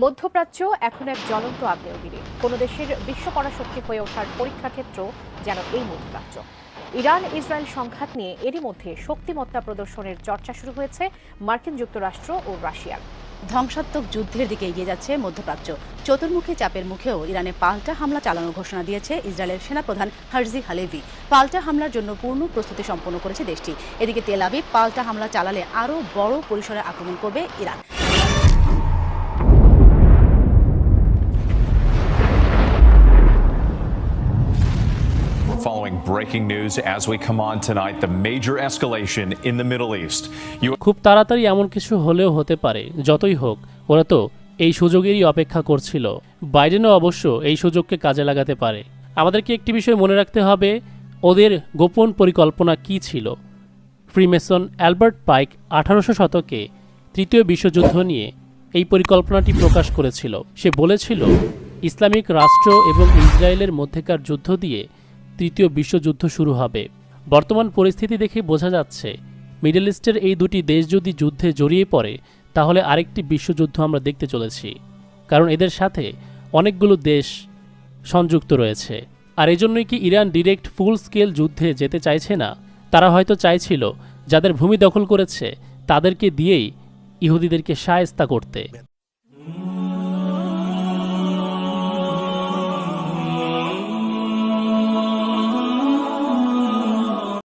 মধ্যপ্রাচ্য এখন এক জ্বলন্ত আগ্নেয়গিরি। কোনো দেশের বিশ্ব পরাশক্তি হয়ে ওঠার পরীক্ষাক্ষেত্র যেন এই মধ্যপ্রাচ্য। ইরান, ইসরায়েল সংঘাত নিয়ে এরই মধ্যে শক্তিমত্তা প্রদর্শনের চর্চা শুরু হয়েছে মার্কিন যুক্তরাষ্ট্র ও রাশিয়ার। ধ্বংসাত্মক যুদ্ধের দিকে এগিয়ে যাচ্ছে মধ্যপ্রাচ্য। চতুর্মুখী চাপের মুখেও ইরানে পাল্টা হামলা চালানোর ঘোষণা দিয়েছে ইসরায়েলের সেনাপ্রধান হারজি হালেভি। পাল্টা হামলার জন্য পূর্ণ প্রস্তুতি সম্পন্ন করেছে দেশটি। এদিকে তেল আবিব পাল্টা হামলা চালালে আরও বড় পরিসরে আক্রমণ করবে Iran. Breaking news as we come on tonight, the major escalation in the Middle East. খুব তাড়াতাড়ি এমন কিছু হলেও হতে পারে যতই হোক ওরা তো এই সুযোগেরই অপেক্ষা করছিল। বাইডেনও অবশ্য এই সুযোগকে কাজে লাগাতে পারে। আমাদেরকে একটি বিষয় মনে রাখতে হবে ওদের গোপন পরিকল্পনা কি ছিল? ফ্রিমেসন অ্যালবার্ট পাইক আঠারোশো শতকে তৃতীয় বিশ্বযুদ্ধ নিয়ে এই পরিকল্পনাটি প্রকাশ করেছিল। সে বলেছিল ইসলামিক রাষ্ট্র এবং ইসরায়েলের মধ্যেকার যুদ্ধ দিয়ে তৃতীয় বিশ্বযুদ্ধ শুরু হবে। বর্তমান পরিস্থিতি দেখে বোঝা যাচ্ছে, মিডল ইস্টের এই দুটি দেশ যদি যুদ্ধে জড়িয়ে পড়ে, তাহলে আরেকটি বিশ্বযুদ্ধ আমরা দেখতে চলেছি। কারণ এদের সাথে অনেকগুলো দেশ সংযুক্ত রয়েছে। আর এজন্যই কি ইরান ডিরেক্ট ফুল স্কেল যুদ্ধে যেতে চাইছে না? তারা হয়তো চাইছিল, যাদের ভূমি দখল করেছে, তাদেরকে দিয়েই ইহুদিদেরকে সায়স্তা করতে।